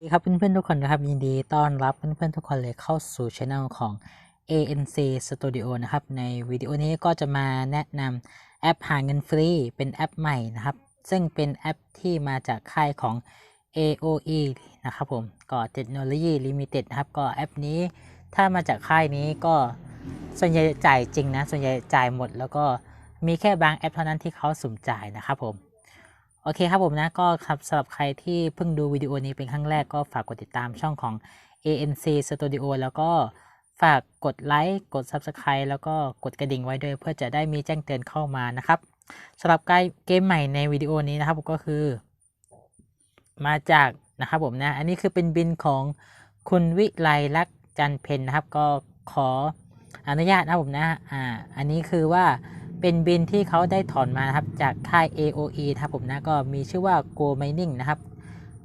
สวัสดีครับเพื่อนๆทุกคนนะครับยินดีต้อนรับเพื่อนๆทุกคนเลยเข้าสู่ช anel ของ ANC Studio นะครับในวิดีโอนี้ก็จะมาแนะนำแอปหาเงินฟรีเป็นแอปใหม่นะครับ ซึ่งเป็นแอปที่มาจากค่ายของ AOE นะครับผมก็เทคโนโลยีลิมิเต็ดนะครับก็แอปนี้ถ้ามาจากค่ายนี้ก็ส่วนใหญ่จ่ายจริงนะส่วนใหญ่จ่ายหมด แล้วก็มีแค่บางแอปเท่านั้นที่เขาสุ่มจ่ายนะครับผม โอเคครับผมนะก็ครับสำหรับใครที่เพิ่งดูวิดีโอนี้เป็นครั้งแรกก็ฝากกดติดตามช่องของ ANC Studio แล้วก็ฝากกดไลค์กด Subscribe แล้วก็กดกระดิ่งไว้ด้วย เพื่อจะได้มีแจ้งเตือนเข้ามานะครับสำหรับเกมใหม่ในวิดีโอนี้นะครับก็คือ มาจากนะครับผมนะ อันนี้คือเป็นบินของคุณวิไลลักษ์จันเพนนะครับ ก็ขออนุญาตนะครับผมนะอ่าอันนี้คือว่า เป็นบินที่เขาได้ถอนมานะครับจากค่าย AOE ครับผมนะก็มีชื่อว่า Go Mining นะครับ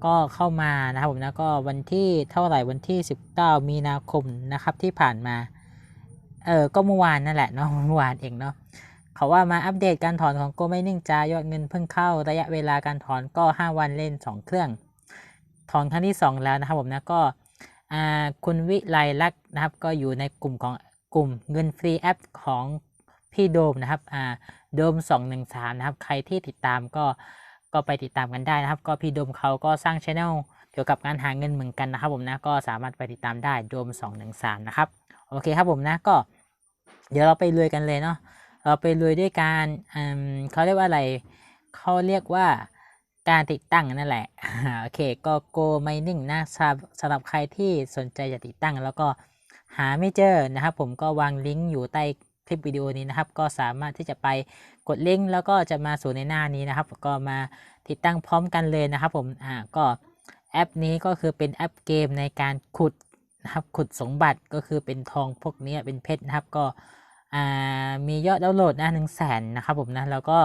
ก็เข้ามานะครับผมนะก็วันที่เท่าไหร่วันที่ 19 มีนาคมนะครับที่ผ่านมาเออก็เมื่อวานนั่นแหละเนาะเมื่อวานเองเนาะเขาว่ามาอัปเดตการถอนของ Go Mining จ้ายอดเงินเพิ่งเข้าระยะเวลาการถอนก็ 5 วันเล่น 2 เครื่อง ถอนครั้งที่ 2 แล้วนะครับผมนะก็คุณวิไลลักษณ์นะครับก็อยู่ในกลุ่มของกลุ่มเงินฟรีแอปของ พี่โดมนะครับอ่าโดม213นะครับ ใครที่ติดตามก็ก็ไปติดตามกันได้นะครับ ก็พี่โดมเขาก็สร้างช anel เกี่ยวกับการหาเงินเหมือนกันนะครับผมนะก็สามารถไปติดตามได้โดม213นะครับโอเคครับผมนะก็เดี๋ยวเราไปลุยกันเลยเนาะเราไปลุยด้วยการอืมเขาเรียกว่าอะไรเขาเรียกว่าการติดตั้งนั่นแหละโอเคก็ Go Mining นะสำหรับใครที่สนใจจะติดตั้ง แล้วก็หาไม่เจอนะครับผมก็วางลิงก์อยู่ใต้ คลิปวิดีโอนี้นะครับ ก็สามารถที่จะไปกดลิงก์แล้วก็จะมาสู่ในหน้านี้นะครับ ก็มาติดตั้งพร้อมกันเลยนะครับ ผมอ่าก็แอปนี้ก็คือเป็นแอปเกมในการขุดนะครับขุดสมบัติก็คือเป็นทองพวกนี้เป็นเพชรนะครับก็อ่ามียอดดาวน์โหลดนะหนึ่งแสนนะครับผมนะแล้วก็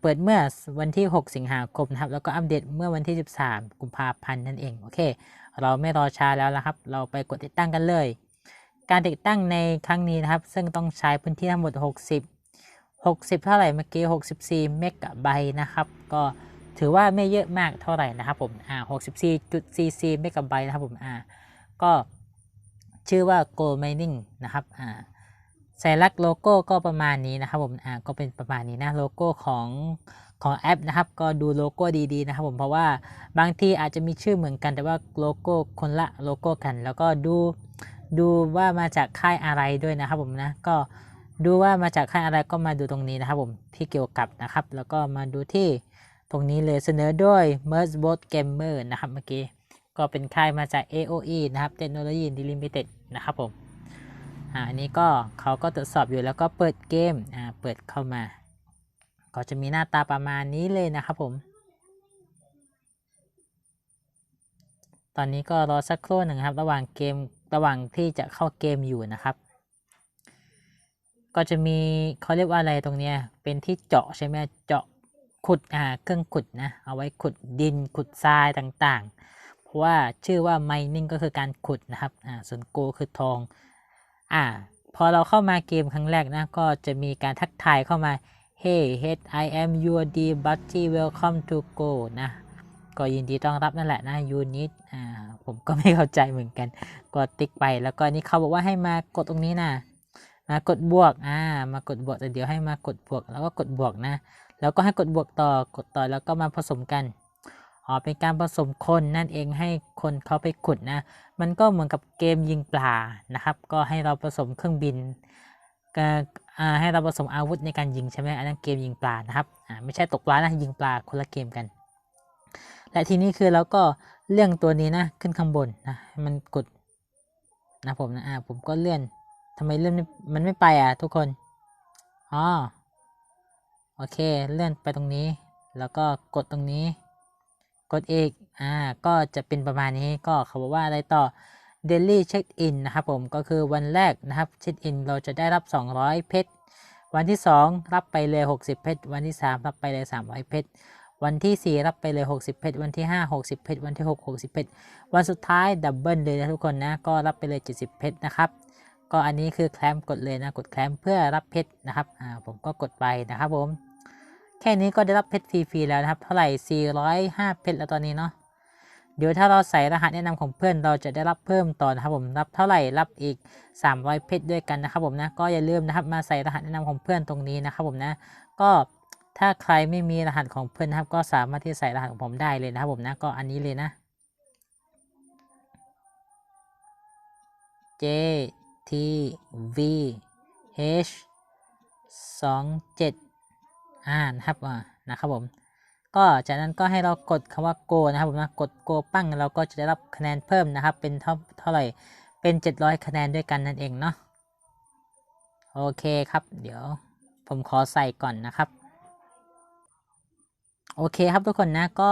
เปิดเมื่อวันที่ 6 สิงหาคมนะครับ แล้วก็อัปเดตเมื่อวันที่ 13 กุมภาพันธ์นั่นเอง โอเค เราไม่รอช้าแล้วนะครับ เราไปกดติดตั้งกันเลย การติดตั้งในครั้งนี้นะครับ ซึ่งต้องใช้พื้นที่ทั้งหมด 60 60 เท่าไหร่เมื่อกี้ 64 เมกะไบต์นะครับ ก็ถือว่าไม่เยอะมากเท่าไหร่นะครับผมอ่า64.44 เมกะไบต์นะครับผมอ่าก็ชื่อว่า Go Mining นะครับอ่าสัญลักษณ์โลโก้ก็ประมาณนี้นะครับผมอ่าก็เป็นประมาณนี้นะโลโก้ของของแอปนะครับ ก็ดูโลโก้ดีๆนะครับผมเพราะว่าบางทีอาจจะมีชื่อเหมือนกันแต่ว่าโลโก้คนละโลโก้กัน แล้วก็ดู ดูว่ามาจากค่ายอะไรด้วยนะครับผมนะก็ดูว่ามาจากค่ายอะไรก็มาดูตรงนี้นะครับผมที่เกี่ยวกับนะครับ แล้วก็มาดูที่ตรงนี้เลยเสนอโดย Mergeboard Gamer นะครับเมื่อกี้ก็เป็นค่ายมาจาก AOE นะครับเทคโนโลยีดิลิมิเต็ดนะครับผมอ่าอันนี้ก็เขาก็ตรวจสอบอยู่แล้วก็เปิดเกมอ่าเปิดเข้ามา ก็จะมีหน้าตาประมาณนี้เลยนะครับผม ตอนนี้ก็รอสักครู่หนึ่งครับ ระหว่างเกม ระหว่างที่จะเข้าเกมอยู่นะครับ ก็จะมีเขาเรียกว่าอะไรตรงเนี้ยเป็นที่เจาะใช่ไหมเจาะขุดอ่าเครื่องขุดนะเอาไว้ขุดดินขุดทรายต่างๆ เพราะว่าชื่อว่า mining ก็คือการขุดนะครับอ่าส่วน go คือทองอ่าพอเราเข้ามาเกมครั้งแรกนะก็จะมีการทักทายเข้ามา hey head I am your d buddy welcome to go นะ ก็ยินดีต้อนรับนั่นแหละนะยูนิตอ่าผมก็ไม่เข้าใจเหมือนกัน กดติ๊กไปแล้วก็นี่เขาบอกว่าให้มากดตรงนี้นะมากดบวกอ่ามากดบวกแต่เดี๋ยวให้มากดบวกแล้วก็กดบวกนะ แล้วก็ให้กดบวกต่อกดต่อแล้วก็มาผสมกันอ๋อเป็นการผสมคนนั่นเองให้คนเขาไปขุดนะ มันก็เหมือนกับเกมยิงปลานะครับ ก็ให้เราผสมเครื่องบินก็ให้เราผสมอาวุธในการยิงใช่ไหมอันนั้นเกมยิงปลานะครับอ่าไม่ใช่ตกปลานะยิงปลาคนละเกมกัน และทีนี้คือเราก็เลื่อนตัวนี้นะขึ้นข้างบนนะมันกดนะผมนะอ่าผมก็เลื่อนทำไมเลื่อนมันไม่ไปอะทุกคนอ๋อโอเคเลื่อนไปตรงนี้ แล้วก็กดตรงนี้ กดอีกอ่าก็จะเป็นประมาณนี้ก็เขาบอกว่าอะไรต่อ daily check in นะครับผมก็คือวันแรกนะครับเช็คอินเราจะได้รับ 200 เพชรวันที่ 2 รับไปเลย 60 เพชรวันที่ 3 รับไปเลย 300 เพชร วันที่ 4 รับไปเลย 60 เพชร วันที่ 5 60 เพชร วันที่ 6 60 เพชร วันสุดท้าย ดับเบิลเลยนะทุกคนนะ ก็รับไปเลย 70 เพชรนะครับ ก็อันนี้คือแคลมกดเลยนะ กดแคลมเพื่อรับเพชรนะครับ อ่า ผมก็กดไปนะครับผม แค่นี้ก็ได้รับเพชรฟรีๆแล้วนะครับ เท่าไหร่ 405 เพชรแล้วตอนนี้เนาะ เดี๋ยวถ้าเราใส่รหัสแนะนำของเพื่อน เราจะได้รับเพิ่มต่อนะครับผม รับเท่าไหร่ รับอีก 300 เพชรด้วยกันนะครับผมนะ ก็อย่าลืมนะครับ มาใส่รหัสแนะนำของเพื่อนตรงนี้นะครับผมนะ ก็ ถ้าใครไม่มีรหัสของเพื่อนนะครับก็สามารถที่ใส่รหัสของผมได้เลยนะครับผมนะก็อันนี้เลยนะ J T V H 2 7อ่านะครับอ่านะครับผมก็จากนั้นก็ให้เรากดคำว่า go นะครับผมนะกด go ปั้งเราก็จะได้รับคะแนนเพิ่มนะครับ เป็นเท่าเท่าไหร่เป็น 700 คะแนนด้วยกันนั่นเองเนาะโอเคครับ เดี๋ยวผมขอใส่ก่อนนะครับ โอเคครับทุกคนนะก็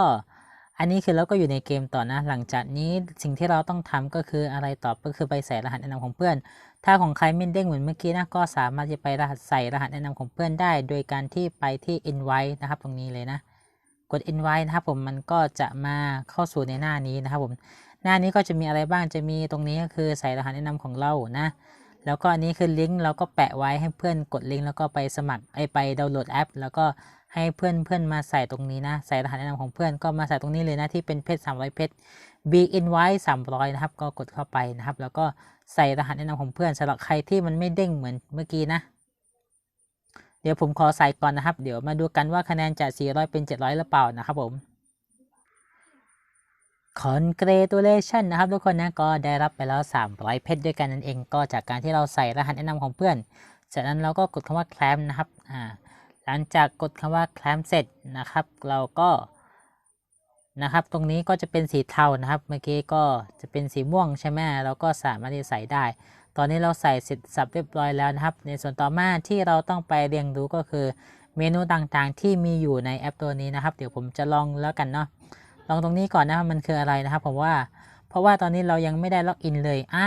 อันนี้คือเราก็อยู่ในเกมต่อนะ หลังจากนี้สิ่งที่เราต้องทำก็คืออะไรต่อก็คือไปใส่รหัสแนะนำของเพื่อน ถ้าของใครไม่เด้งเหมือนเมื่อกี้นะก็สามารถจะไปรหัสใส่รหัสแนะนำของเพื่อนได้ โดยการที่ไปที่ invite นะครับ ตรงนี้เลยนะ กด invite นะครับผมมันก็จะมาเข้าสู่ในหน้านี้นะครับผมหน้านี้ก็จะมีอะไรบ้างจะมีตรงนี้ก็คือใส่รหัสแนะนำของเรานะ แล้วก็อันนี้คือลิงก์เราก็แปะไว้ให้เพื่อนกดลิงก์แล้วก็ไปสมัครไอไปดาวน์โหลดแอป แล้วก็ ให้เพื่อนเพื่อนมาใส่ตรงนี้นะ ใส่รหัสแนะนำของเพื่อนก็มาใส่ตรงนี้เลยนะที่เป็นเพชร300 เพชร b invite 300 นะครับ ก็กดเข้าไปนะครับ แล้วก็ใส่รหัสแนะนำของเพื่อนสำหรับใครที่มันไม่เด้งเหมือนเมื่อกี้นะ เดี๋ยวผมขอใส่ก่อนนะครับ เดี๋ยวมาดูกันว่าคะแนนจาก 400 เป็น 700 หรือเปล่านะครับผม Congratulation นะครับทุกคนนะก็ได้รับไปแล้ว 300 เพชรด้วยกันนั่นเองก็จากการที่เราใส่รหัสแนะนำของเพื่อน จากนั้นเราก็กดคำว่า clamp นะครับอ่า หลังจากกดคำว่า clamp เสร็จนะครับ เราก็นะครับ ตรงนี้ก็จะเป็นสีเทานะครับ เมื่อกี้ก็จะเป็นสีม่วงใช่ไหมเราก็สามารถที่ใส่ได้ ตอนนี้เราใส่เสร็จสับเรียบร้อยแล้วนะครับ ในส่วนต่อมาที่เราต้องไปเรียนรู้ก็คือเมนูต่างๆ ที่มีอยู่ในแอปตัวนี้นะครับ เดี๋ยวผมจะลองแล้วกันเนาะ ลองตรงนี้ก่อนนะครับมันคืออะไรนะครับ ผมว่า เพราะว่าตอนนี้เรายังไม่ได้ล็อกอินเลย อ่า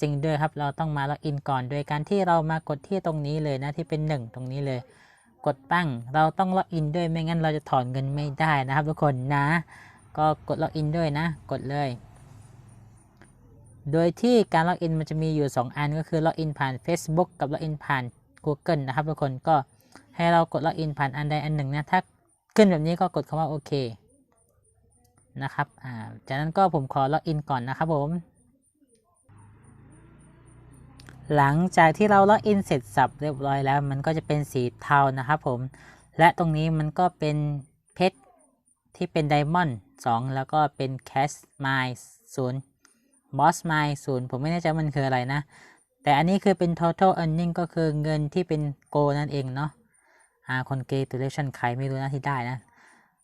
จริงด้วยครับ เราต้องมาล็อกอินก่อน โดยการที่เรามากดที่ตรงนี้เลยนะ ที่เป็นหนึ่งตรงนี้เลย กดปั้ง เราต้องล็อกอินด้วยไม่งั้นเราจะถอนเงินไม่ได้นะครับทุกคนนะ ก็กดล็อกอินด้วยนะ กดเลย โดยที่การล็อกอินมันจะมีอยู่ 2 อันก็คือล็อกอินผ่าน Facebook กับล็อกอินผ่าน Google นะครับทุกคนก็ให้เรากดล็อกอินผ่านอันใดอันหนึ่งนะถ้าขึ้นแบบนี้ก็กดคำว่าโอเคนะครับ อ่า จากนั้นก็ผมขอล็อกอินก่อนนะครับผม หลังจากที่เราล็อกอินเสร็จสับเรียบร้อยแล้ว มันก็จะเป็นสีเทานะครับผม และตรงนี้มันก็เป็นเพชรที่เป็นไดมอนด์2แล้วก็เป็นแคสไมล์ศูนย์บอสไมล์ศูนย์ผมไม่แน่ใจมันคืออะไรนะ แต่อันนี้คือเป็น total earning ก็คือเงินที่เป็นโกนั่นเองเนาะอ่า congratulation ใครไม่รู้นะที่ได้นะ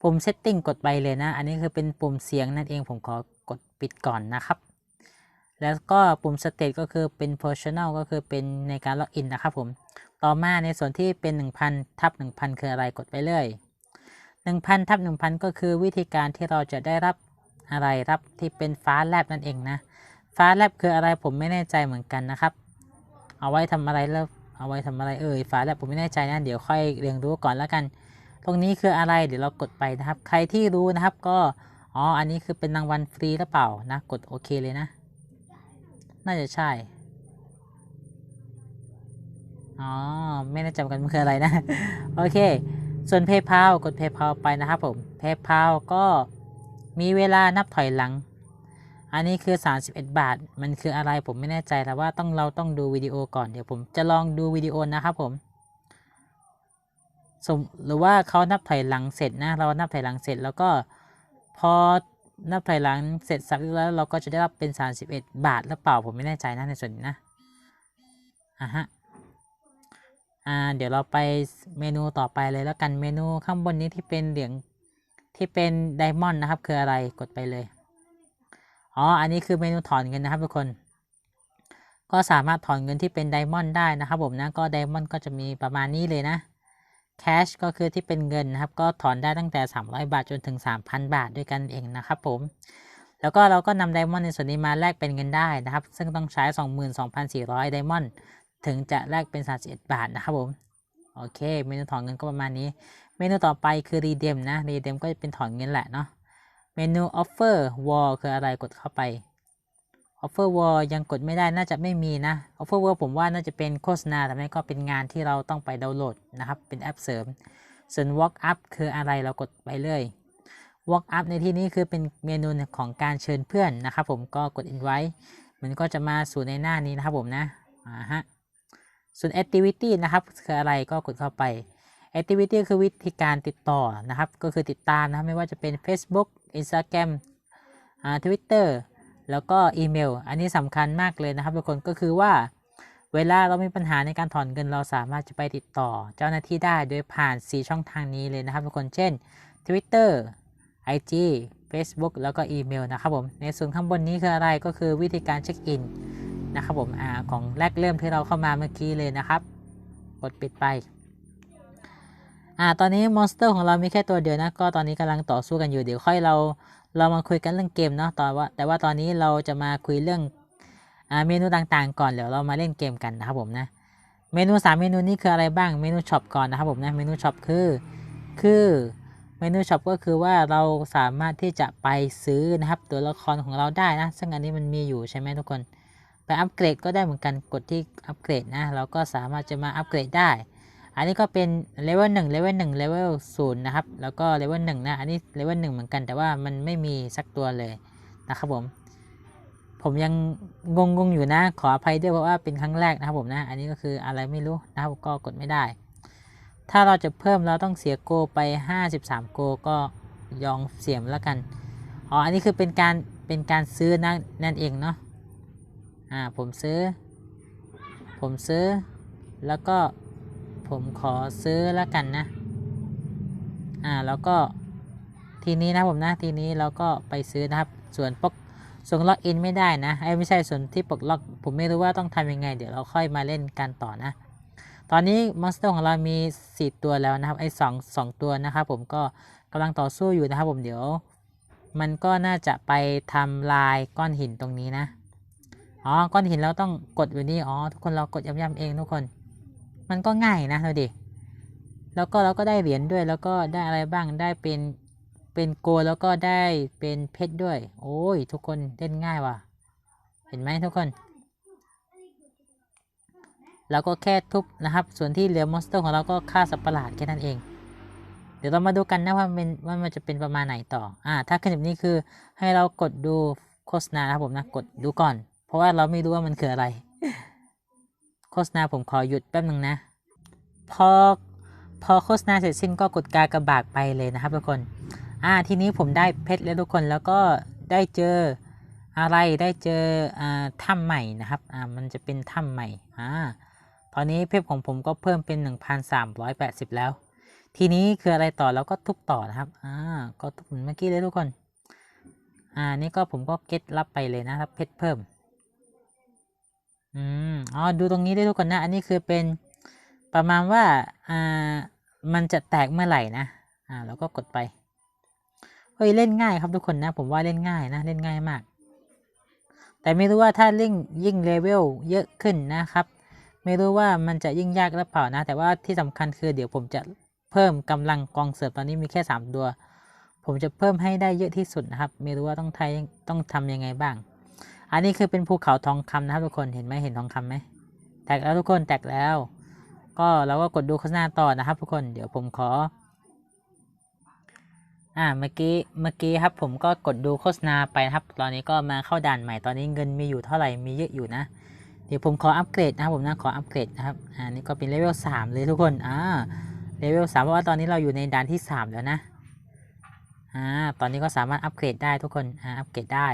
ปุ่ม setting กดไปเลยนะ อันนี้คือเป็นปุ่มเสียงนั่นเองผมขอกดปิดก่อนนะครับ แล้วก็ปุ่ม state ก็คือเป็น personal ก็คือเป็นในการล็อกอินนะครับผม ต่อมาในส่วนที่เป็น 1,000ทับ1,000 คืออะไรกดไปเลย 1,000ทับ1,000 ก็คือวิธีการที่เราจะได้รับอะไรรับที่เป็นฟ้าแลบนั่นเองนะ ฟ้าแลบคืออะไรผมไม่แน่ใจเหมือนกันนะครับ เอาไว้ทำอะไรแล้วเอาไว้ทำอะไรเอ่ยฟ้าแลบผมไม่แน่ใจนะเดี๋ยวค่อยเรียนรู้ก่อนแล้วกัน ตรงนี้คืออะไรเดี๋ยวเรากดไปนะครับ ใครที่รู้นะครับก็อ๋ออันนี้คือเป็นรางวัลฟรีหรือเปล่านะกดโอเคเลยนะ น่าจะใช่ อ๋อ ไม่แน่จเหมือนกันมันคืออะไรนะ โอเค ส่วน PayPal กด PayPal ไปนะครับผม PayPal ก็มีเวลานับถอยหลัง อันนี้คือ 31 บาท มันคืออะไรผมไม่แน่ใจแต่ว่าต้องเราต้องดูวิดีโอก่อน เดี๋ยวผมจะลองดูวิดีโอนะครับผมสมหรือว่าเขานับถอยหลังเสร็จนะ เรานับถอยหลังเสร็จแล้วก็พอ นับถอยหลังเสร็จสับเรียบร้อยแล้วเราก็จะได้รับเป็น 31 บาทหรือเปล่าผมไม่แน่ใจนะในส่วนนี้นะอะฮะอ่าเดี๋ยวเราไปเมนูต่อไปเลยแล้วกันเมนูข้างบนนี้ที่เป็นเหลืองที่เป็นไดมอนด์นะครับ คืออะไรกดไปเลยอ๋ออันนี้คือเมนูถอนเงินนะครับทุกคน ก็สามารถถอนเงินที่เป็นไดมอนด์ได้นะครับผมนะก็ไดมอนด์ก็จะมีประมาณนี้เลยนะ แคชก็คือที่เป็นเงินนะครับ ก็ถอนได้ตั้งแต่ 300 บาทจนถึง 3,000 บาทด้วยกันเองนะครับผม แล้วก็เราก็นำไดมอนด์ในส่วนนี้มาแลกเป็นเงินได้นะครับ ซึ่งต้องใช้ 22,400ไดมอนด์ถึงจะแลกเป็น 31 บาทนะครับผม โอเค เมนูถอนเงินก็ประมาณนี้ เมนูต่อไปคือ redeem นะ redeem ก็จะเป็นถอนเงินแหละเนาะ เมนู offer wall คืออะไรกดเข้าไป offer wall ยังกดไม่ได้น่าจะไม่มีนะ offer wall ผมว่าน่าจะเป็นโฆษณาแต่ไม่ก็เป็นงานที่เราต้องไปดาวน์โหลดนะครับ เป็นแอปเสริม ส่วน walk up คืออะไรเรากดไปเลย walk up ในที่นี้คือเป็นเมนูของการเชิญเพื่อนนะครับผมก็กด invite มันก็จะมาสู่ในหน้านี้นะครับผมนะอ่าฮะส่วน activity นะครับคืออะไรก็กดเข้าไป activity คือวิธีการติดต่อนะครับ ก็คือติดตามนะครับไม่ว่าจะเป็น Facebook Instagram อ่า Twitter แล้วก็อีเมล อันนี้สำคัญมากเลยนะครับทุกคนก็คือว่า เวลาเรามีปัญหาในการถอนเงินเราสามารถจะไปติดต่อ เจ้าหน้าที่ได้โดยผ่าน 4 ช่องทางนี้เลยนะครับทุกคนเช่น Twitter IG Facebook แล้วก็อีเมลนะครับผมในส่วนข้างบนนี้คืออะไรก็คือวิธีการเช็คอินนะครับผมอของแรกเริ่มที่เราเข้ามาเมื่อกี้เลยนะครับ กดปิดไปอ่าตอนนี้มอนสเตอร์ของเรามีแค่ตัวเดียวนะ ก็ตอนนี้กำลังต่อสู้กันอยู่ เดี๋ยวค่อยเรา เรามาคุยกันเรื่องเกมเนาะตอนว่า แต่ว่าตอนนี้เราจะมาคุยเรื่องอเมนูต่างๆ ก่อนเดี๋ยวเรามาเล่นเกมกันนะครับผมนะเมนู 3 เมนูนี้คืออะไรบ้างเมนูช็อปก่อนนะครับผมนะเมนูช็อปคือคือเมนูช็อปก็คือว่าเราสามารถที่จะไปซื้อนะครับ ตัวละครของเราได้นะ ซึ่งอันนี้มันมีอยู่ใช่ไหมทุกคน ไปอัปเกรดก็ได้เหมือนกันกดที่อัปเกรดนะเราก็สามารถจะมาอัปเกรดได้ อันนี้ก็เป็นเลเวลหนึ่งเลเวลหนึ่งเลเวลศูนย์นะครับ แล้วก็เลเวลหนึ่งนะ อันนี้เลเวลหนึ่งเหมือนกัน แต่ว่ามันไม่มีสักตัวเลยนะครับผม ผมยังงงงๆอยู่นะ ขออภัยด้วยเพราะว่าเป็นครั้งแรกนะครับผมนะ อันนี้ก็คืออะไรไม่รู้นะครับก็กดไม่ได้ ถ้าเราจะเพิ่มเราต้องเสียโกไป 53 โกก็ยองเสียมแล้วกัน อ๋อ อันนี้คือเป็นการเป็นการซื้อนั่นนั่นเองเนาะ อ่า ผมซื้อ ผมซื้อ แล้วก็ ผมขอซื้อแล้วกันนะ อ่าแล้วก็ทีนี้นะผมนะทีนี้เราก็ไปซื้อนะครับ ส่วนปกส่วนล็อกอินไม่ได้นะไอ้ไม่ใช่ส่วนที่ปลดล็อก ผมไม่รู้ว่าต้องทำยังไง เดี๋ยวเราค่อยมาเล่นกันต่อนะ ตอนนี้มอนสเตอร์ของเรามี 4 ตัวแล้วนะครับไอ้สองสองตัวนะครับผมก็กำลังต่อสู้อยู่นะครับผมเดี๋ยว มันก็น่าจะไปทำลายก้อนหินตรงนี้นะอ๋อก้อนหินเราต้องกดอยู่นี่อ๋อทุกคนเรากดย้ำๆเองทุกคน มันก็ง่ายนะดูดิแล้วก็เราก็ได้เหรียญด้วยแล้วก็ได้อะไรบ้างได้เป็นเป็นโกแล้วก็ได้เป็นเพชรด้วย โอ้ย ทุกคนเล่นง่ายว่ะ เห็นไหมทุกคนเราก็แค่ทุบนะครับ ส่วนที่เหลือมอนสเตอร์ของเราก็ฆ่าสัตว์ประหลาดแค่นั้นเอง เดี๋ยวเรามาดูกันนะว่ามันเป็นว่ามันจะเป็นประมาณไหนต่อ อ่า ถ้าขึ้นแบบนี้คือให้เรากดดูโฆษณาครับผมนะ กดดูก่อน เพราะว่าเราไม่รู้ว่ามันคืออะไร โฆษณาผมขอหยุดแป๊บหนึ่งนะ พอพอโฆษณาเสร็จสิ้นก็กดกากระบาดไปเลยนะครับทุกคน อ่าทีนี้ผมได้เพชรแล้วทุกคนแล้วก็ได้เจออะไรได้เจออ่าถ้ำใหม่นะครับ อ่ามันจะเป็นถ้ำใหม่ อ่าตอนนี้เพชรของผมก็เพิ่มเป็น 1,380 แล้ว ทีนี้คืออะไรต่อเราก็ทุบต่อนะครับ อ่า ก็ทุบเหมือนเมื่อกี้เลยทุกคน อ่า นี่ก็ผมก็เก็ตรับไปเลยนะครับเพชรเพิ่ม อืมอ๋อดูตรงนี้ได้ทุกคนนะ อันนี้คือเป็นประมาณว่าอ่ามันจะแตกเมื่อไหร่นะอ่าแล้วก็กดไปเฮ้ยเล่นง่ายครับทุกคนนะ ผมว่าเล่นง่ายนะเล่นง่ายมาก แต่ไม่รู้ว่าถ้าเล่นยิ่งเลเวลเยอะขึ้นนะครับ ไม่รู้ว่ามันจะยิ่งยากหรือเปล่านะ แต่ว่าที่สำคัญคือเดี๋ยวผมจะเพิ่มกำลังกองเสิร์ฟตอนนี้มีแค่ 3 ตัว ผมจะเพิ่มให้ได้เยอะที่สุดนะครับ ไม่รู้ว่าต้องไทยต้องทำยังไงบ้าง อันนี้คือเป็นภูเขาทองคำนะครับทุกคนเห็นไหมเห็นทองคำไหมแตกแล้วทุกคนแตกแล้ว ก็เราก็กดดูโฆษณาต่อนะครับ ทุกคนเดี๋ยวผมขอ อ่าเมื่อกี้เมื่อกี้ครับ ผมก็กดดูโฆษณาไปนะครับ ตอนนี้ก็มาเข้าด่านใหม่ตอนนี้เงินมีอยู่เท่าไหร่มีเยอะอยู่นะเดี๋ยวผมขออัปเกรดนะครับผมนะขออัปเกรดนะครับอ่านี่ก็เป็นเลเวลสามเลยทุกคนอ่าเลเวลสามเพราะว่าตอนนี้เราอยู่ในด่านที่สามแล้วนะอ่าตอนนี้ก็สามารถอัปเกรดได้ทุกคนอ่าอัปเกรดได้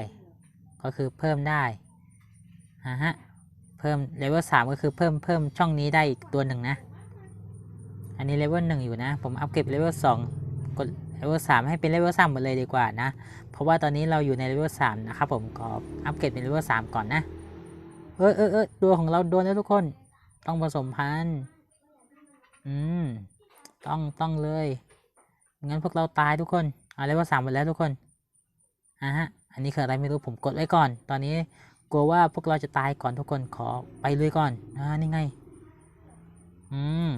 ก็คือเพิ่มได้อ่าฮะเพิ่มเลเวลสามก็คือเพิ่มเพิ่มช่องนี้ได้อีกตัวหนึ่งนะ อันนี้เลเวลหนึ่งอยู่นะ ผมอัปเกรดเลเวลสองกดเลเวลสามให้เป็นเลเวลสามหมดเลยดีกว่านะ เพราะว่าตอนนี้เราอยู่ในเลเวลสามนะครับผมขออัปเกรดเป็นเลเวลสามก่อนนะเออเออเออตัวของเราโดนแล้วทุกคนต้องผสมพันธุ์อืมต้องต้องเลยงั้นพวกเราตายทุกคนเอาเลเวลสามหมดแล้วทุกคนอะฮะ อันนี้คืออะไรไม่รู้ผมกดไว้ก่อน ตอนนี้กลัวว่าพวกเราจะตายก่อนทุกคนขอไปเลยก่อนอ่านี่ไง อืม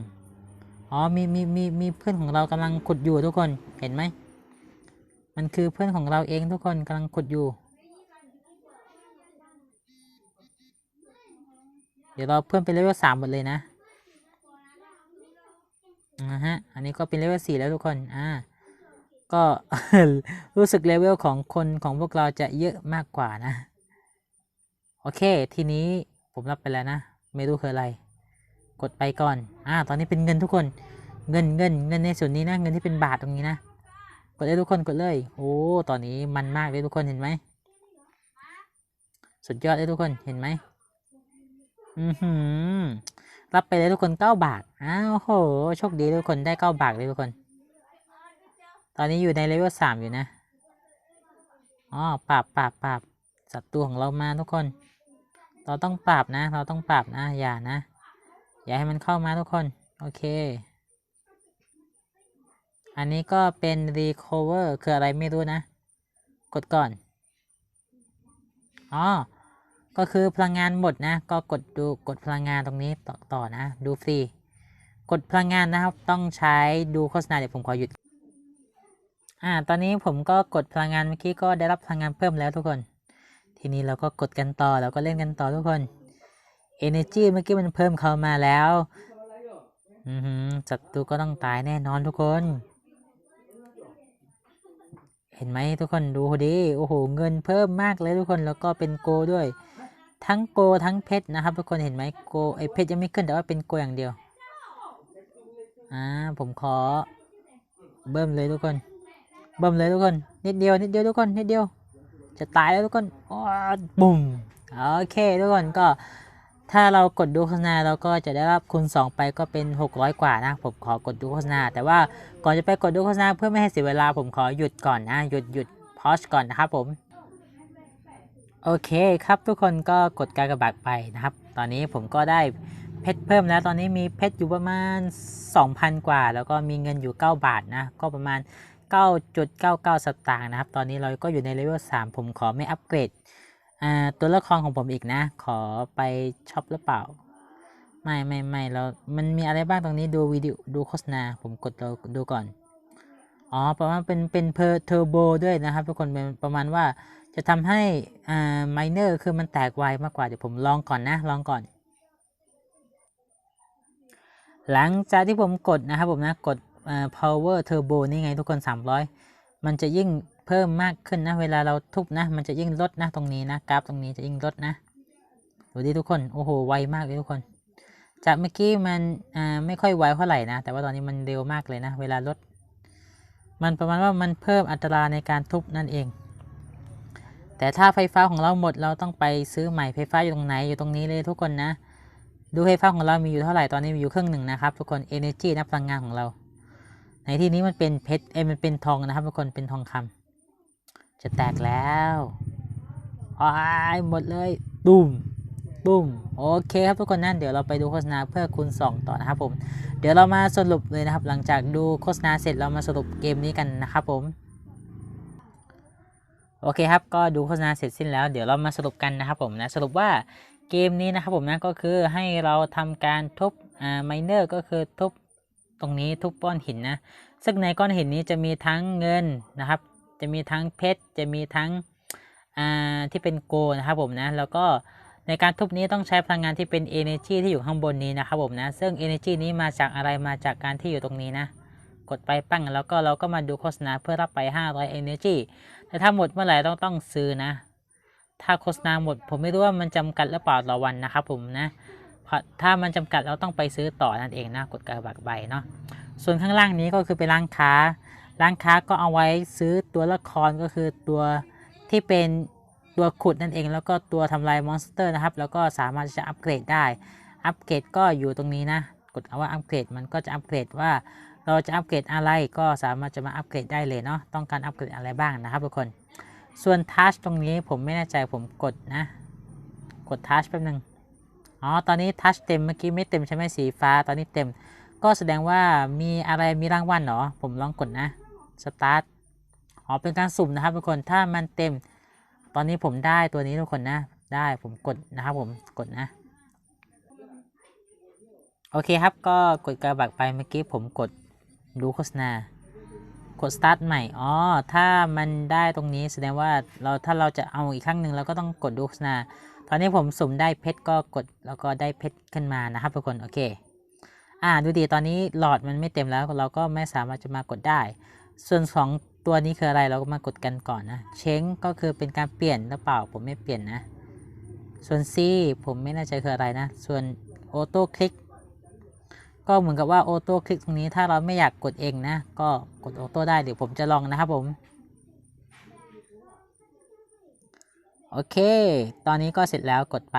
อ๋อมีมีมีมีเพื่อนของเรากำลังขุดอยู่ทุกคนเห็นไหมมันคือเพื่อนของเราเองทุกคนกำลังขุดอยู่ เดี๋ยวเราเพิ่มเป็นเลเวลสามหมดเลยนะอ่าฮะอันนี้ก็เป็นเลเวลสี่แล้วทุกคนอ่า ก็รู้สึกเลเวลของคนของพวกเราจะเยอะมากกว่านะ โอเค ทีนี้ผมรับไปแล้วนะ ไม่รู้คืออะไร กดไปก่อน อ่า ตอนนี้เป็นเงินทุกคน เงินเงินเงินในส่วนนี้นะ เงินที่เป็นบาทตรงนี้นะ กดเลยทุกคนกดเลย โอ้ ตอนนี้มันมากเลยทุกคนเห็นไหม สุดยอดเลยทุกคนเห็นไหม อือหือ รับไปเลยทุกคนเก้าบาท อ้าวโห โชคดีทุกคนได้เก้าบาทเลยทุกคน ตอนนี้อยู่ในเลเวลสามอยู่นะอ๋อปราบปราบปราบศัตรูของเรามาทุกคน เราต้องปราบนะ เราต้องปราบนะอย่านะ อย่าให้มันเข้ามาทุกคน โอเค อันนี้ก็เป็น recover คืออะไรไม่รู้นะ กดก่อน อ๋อ ก็คือพลังงานหมดนะ ก็กดดูกดพลังงานตรงนี้ต่อต่อนะ ดูฟรี กดพลังงานนะครับ ต้องใช้ดูโฆษณาเดี๋ยวผมขอหยุด อ่า ตอนนี้ผมก็กดพลังงานเมื่อกี้ก็ได้รับพลังงานเพิ่มแล้วทุกคน ทีนี้เราก็กดกันต่อแล้วก็เล่นกันต่อทุกคน Energy เมื่อกี้มันเพิ่มเข้ามาแล้ว อือหือศัตรูก็ต้องตายแน่นอนทุกคน เห็นไหมทุกคนดูดิโอ้โห เงินเพิ่มมากเลยทุกคนแล้วก็เป็นโกด้วย ทั้งโกทั้งเพชรนะครับ ทุกคนเห็นไหมโกไอเพชรยังไม่ขึ้นแต่ว่าเป็นโกอย่างเดียว อ่าผมขอเบิ่มเลยทุกคน บิ่มเลยทุกคนนิดเดียวนิดเดียวทุกคนนิดเดียว จะตายแล้วทุกคนอ้าวบุ่มโอเคทุกคนก็ถ้าเรากดดูโฆษณาเราก็จะได้รับคูณ2ไปก็เป็น 600 กว่านะผมขอกดดูโฆษณา แต่ว่าก่อนจะไปกดดูโฆษณาเพื่อไม่ให้เสียเวลาผมขอหยุดก่อนนะหยุดหยุดพอชก่อนนะครับผมโอเคครับทุกคนก็กดการกระบากไปนะครับ ตอนนี้ผมก็ได้เพชรเพิ่มแล้วตอนนี้มีเพชรอยู่ประมาณ 2,000 กว่า แล้วก็มีเงินอยู่ 9 บาทนะก็ประมาณ 9.99 สตางค์นะครับ ตอนนี้เราก็อยู่ในเลเวล 3 ผมขอไม่อัปเกรดตัวละครของผมอีกนะ ขอไปช็อปหรือเปล่า ไม่ไม่ไม่เรา มันมีอะไรบ้างตรงนี้ดูวิดีโอดูโฆษณา ผมกดดูดูก่อน อ๋อ ประมาณเป็นเป็นเพอร์เทอร์โบด้วยนะครับทุกคนเป็นประมาณว่าจะทำให้อ่าไมเนอร์คือมันแตกไวมากกว่า เดี๋ยวผมลองก่อนนะ ลองก่อน หลังจากที่ผมกดนะครับผมนะ กด power turbo นี่ไงทุกคน 300 มันจะยิ่งเพิ่มมากขึ้นนะ เวลาเราทุบนะ มันจะยิ่งลดนะตรงนี้นะ กราฟตรงนี้จะยิ่งลดนะดูดิทุกคน โอ้โห ไวมากเลยทุกคน จากเมื่อกี้มันอ่าไม่ค่อยไวเท่าไหร่นะ แต่ว่าตอนนี้มันเร็วมากเลยนะ เวลาลด มันประมาณว่ามันเพิ่มอัตราในการทุบนั่นเอง แต่ถ้าไฟฟ้าของเราหมด เราต้องไปซื้อใหม่ ไฟฟ้าอยู่ตรงไหน อยู่ตรงนี้เลยทุกคนนะ ดูไฟฟ้าของเรามีอยู่เท่าไหร่ ตอนนี้มีอยู่ครึ่งหนึ่งนะครับทุกคน energy นะพลังงานของเรา ในที่นี้มันเป็นเพชรเอ้มันเป็นทองนะครับทุกคนเป็นทองคำจะแตกแล้วอ้ายหมดเลยตุ้มตุ้มโอเคครับทุกคนนั่นเดี๋ยวเราไปดูโฆษณาเพื่อคูณ2ต่อนะครับผมเดี๋ยวเรามาสรุปเลยนะครับ หลังจากดูโฆษณาเสร็จเรามาสรุปเกมนี้กันนะครับผมโอเคครับก็ดูโฆษณาเสร็จสิ้นแล้วเดี๋ยวเรามาสรุปกันนะครับผมนะสรุปว่าเกมนี้นะครับผมนะก็คือให้เราทำการทุบอ่าไมเนอร์ก็คือทุบ ตรงนี้ทุบก้อนหินนะ ซึ่งในก้อนหินนี้จะมีทั้งเงินนะครับ จะมีทั้งเพชร จะมีทั้งอ่าที่เป็นโกนะครับผมนะ แล้วก็ในการทุบนี้ต้องใช้พลังงานที่เป็น energy ที่อยู่ข้างบนนี้นะครับผมนะ ซึ่ง energy นี้มาจากอะไร มาจากการที่อยู่ตรงนี้นะ กดไปปั้งแล้วก็เราก็มาดูโฆษณาเพื่อรับไป 500 energy แต่ถ้าหมดเมื่อไหร่ต้องต้องซื้อนะ ถ้าโฆษณาหมด ผมไม่รู้ว่ามันจำกัดหรือเปล่าต่อวันนะครับผมนะ ถ้ามันจำกัดเราต้องไปซื้อต่อนั่นเองนะกดกระบักใบเนาะส่วนข้างล่างนี้ก็คือเป็นร้านค้า ร้านค้าก็เอาไว้ซื้อตัวละครก็คือตัวที่เป็นตัวขุดนั่นเอง แล้วก็ตัวทำลายมอนสเตอร์นะครับ แล้วก็สามารถจะอัปเกรดได้ อัปเกรดก็อยู่ตรงนี้นะ กดเอาว่าอัปเกรดมันก็จะอัปเกรดว่า เราจะอัปเกรดอะไรก็สามารถจะมาอัปเกรดได้เลยเนาะ ต้องการอัปเกรดอะไรบ้างนะครับทุกคน ส่วนทัชตรงนี้ผมไม่แน่ใจผมกดนะ กดทัชแป๊บนึง อ๋อ ตอนนี้ทัชเต็มเมื่อกี้ไม่เต็มใช่ไหมสีฟ้า ตอนนี้เต็ม ก็แสดงว่ามีอะไรมีรางวัลเหรอ ผมลองกดนะ สตาร์ท อ๋อ เป็นการสุ่มนะครับทุกคน ถ้ามันเต็ม ตอนนี้ผมได้ตัวนี้ทุกคนนะ ได้ผมกดนะครับผม กดนะ โอเคครับ ก็กดกระบักไปเมื่อกี้ผมกดดูโฆษณากด start ใหม่ อ๋อ ถ้ามันได้ตรงนี้แสดงว่าเราถ้าเราจะเอาอีกครั้งหนึ่งเราก็ต้องกดดูโฆษณา อนนี้ผมสุ่มได้เพชรก็กดแล้วก็ได้เพชรขึ้นมานะครับทุกคนโอเค อ่าดูดีตอนนี้หลอดมันไม่เต็มแล้วเราก็ไม่สามารถจะมากดได้ ส่วนของตัวนี้คืออะไรเราก็มากดกันก่อนนะเช้งก็คือเป็นการเปลี่ยนหรือเปล่าผมไม่เปลี่ยนนะ ส่วน C ผมไม่แน่ใจคืออะไรนะ ส่วนออโต้คลิกก็เหมือนกับว่าออโต้คลิกตรงนี้ถ้าเราไม่อยากกดเองนะ ก็กดออโต้ได้เดี๋ยวผมจะลองนะครับผม โอเค ตอนนี้ก็เสร็จแล้วกดไป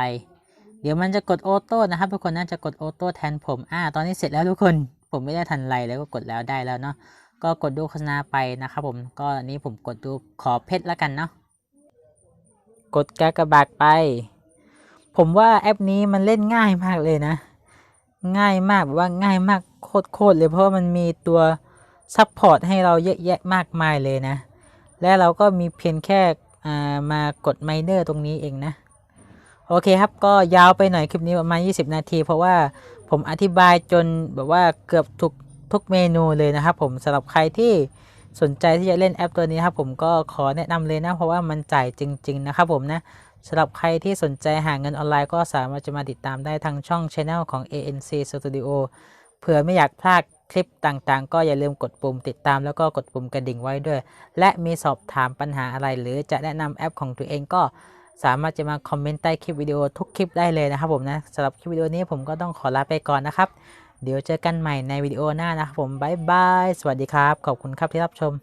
เดี๋ยวมันจะกดออโต้นะครับ ทุกคนน่าจะกดออโต้แทนผมอ่าตอนนี้เสร็จแล้วทุกคนผมไม่ได้ทันไรแล้วก็กดแล้วได้แล้วเนาะก็กดดูโฆษณาไปนะครับผมก็อันนี้ผมกดดูขอเพชรแล้วกันเนาะกดกากบาทไป ผมว่าแอปนี้มันเล่นง่ายมากเลยนะ ง่ายมากแบบว่าง่ายมากโคตรๆเลยเพราะมันมีตัวซัพพอร์ตให้เราเยอะแยะมากมายเลยนะ และเราก็มีเพียงแค่ มากดไมเนอร์ตรงนี้เองนะ โอเคครับก็ยาวไปหน่อยคลิปนี้ประมาณ 20 นาที เพราะว่าผมอธิบายจนแบบว่าเกือบทุกทุกเมนูเลยนะครับผมสำหรับใครที่สนใจที่จะเล่นแอปตัวนี้ครับผมก็ขอแนะนำเลยนะ เพราะว่ามันจ่ายจริง ๆ นะครับผมนะสำหรับใครที่สนใจหาเงินออนไลน์ก็สามารถจะมาติดตามได้ทางช่อง Channel ของ ANC Studio เผื่อไม่อยากพลาด คลิปต่างๆ ก็อย่าลืมกดปุ่มติดตามแล้วก็กดปุ่มกระดิ่งไว้ด้วย และมีสอบถามปัญหาอะไร หรือจะแนะนำแอปของตัวเองก็สามารถจะมาคอมเมนต์ใต้คลิปวิดีโอทุกคลิปได้เลยนะครับผมนะสำหรับคลิปวิดีโอนี้ผมก็ต้องขอลาไปก่อนนะครับ เดี๋ยวเจอกันใหม่ในวิดีโอหน้านะครับผมบายบาย สวัสดีครับ ขอบคุณครับที่รับชม